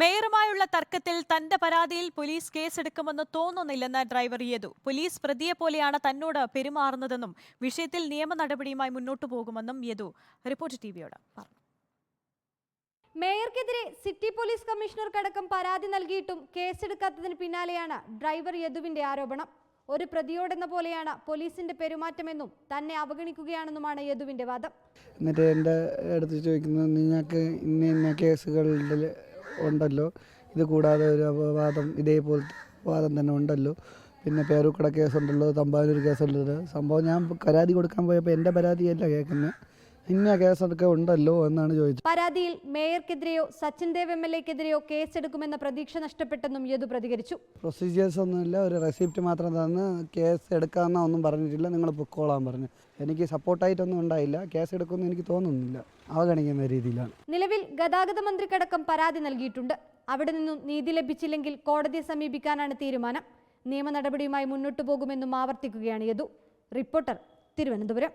മേയറുമായുള്ള തർക്കത്തിൽ തന്റെ പരാതിയിൽ പോലീസ് കേസെടുക്കുമെന്ന് തോന്നുന്നില്ലെന്ന് ഡ്രൈവർ യദു പോലീസ് പ്രതിയെ പോലെയാണ് തന്നോട് പെരുമാറുന്നതെന്നും വിഷയത്തിൽ നിയമ നടപടിയുമായി മുന്നോട്ടു പോകുമെന്നും യദു റിപ്പോർട്ട് ടിവിയോട് പറഞ്ഞു. മേയർക്കെതിരെ സിറ്റി പോലീസ് കമ്മീഷണർക്കടക്കം പരാതി നൽകിയിട്ടും കേസെടുക്കാത്തതിന് പിന്നാലെയാണ് ഡ്രൈവർ യദുവിന്റെ ആരോപണം. ഒരു പ്രതിയോടെന്ന പോലെയാണ് പോലീസിന്റെ പെരുമാറ്റമെന്നും തന്നെ അവഗണിക്കുകയാണെന്നുമാണ് യദുവിന്റെ വാദം. എന്നിട്ട് എന്റെ അടുത്ത് ചോദിക്കുന്നത് നിങ്ങൾക്ക് ഇന്ന ഇന്ന കേസുകളിൽ ഉണ്ടല്ലോ. ഇത് കൂടാതെ ഒരു അപവാദം ഇതേപോലത്തെ വാദം തന്നെ ഉണ്ടല്ലോ. പിന്നെ പേരൂക്കട കേസുണ്ടല്ലോ തമ്പാനൂർ കേസുണ്ടല്ലോ. സംഭവം ഞാൻ പരാതി കൊടുക്കാൻ പോയപ്പോൾ എന്റെ പരാതിയല്ല കേൾക്കുന്നത് ഇന്ന കേസൊക്കെ ഉണ്ടല്ലോ എന്നാണ് ചോദിച്ചത്. പരാതിയിൽ മേയർക്കെതിരെയോ സച്ചിൻ ദേവ് എം എൽ എക്കെതിരെയോ കേസെടുക്കുമെന്ന പ്രതീക്ഷ നഷ്ടപ്പെട്ടെന്നും യദു പ്രതികരിച്ചു. പ്രൊസീജിയേഴ്സ് ഒന്നുമില്ല ഒരു റെസിപ്റ്റ് മാത്രം തന്ന് കേസ് എടുക്കാമെന്നോ ഒന്നും പറഞ്ഞിട്ടില്ല നിങ്ങൾ പൊക്കോളാൻ പറഞ്ഞു. എനിക്ക് സപ്പോർട്ടായിട്ടൊന്നും ഉണ്ടായില്ല കേസ് എടുക്കുമെന്ന് എനിക്ക് തോന്നുന്നില്ല അവഗണിക്കുന്ന രീതിയിലാണ്. നിലവിൽ ഗതാഗത മന്ത്രിക്കടക്കം പരാതി നൽകിയിട്ടുണ്ട്. അവിടെ നിന്നും നീതി ലഭിച്ചില്ലെങ്കിൽ കോടതിയെ സമീപിക്കാനാണ് തീരുമാനം. നിയമ നടപടിയുമായി മുന്നോട്ടു പോകുമെന്നും ആവർത്തിക്കുകയാണ് യദു. റിപ്പോർട്ടർ തിരുവനന്തപുരം.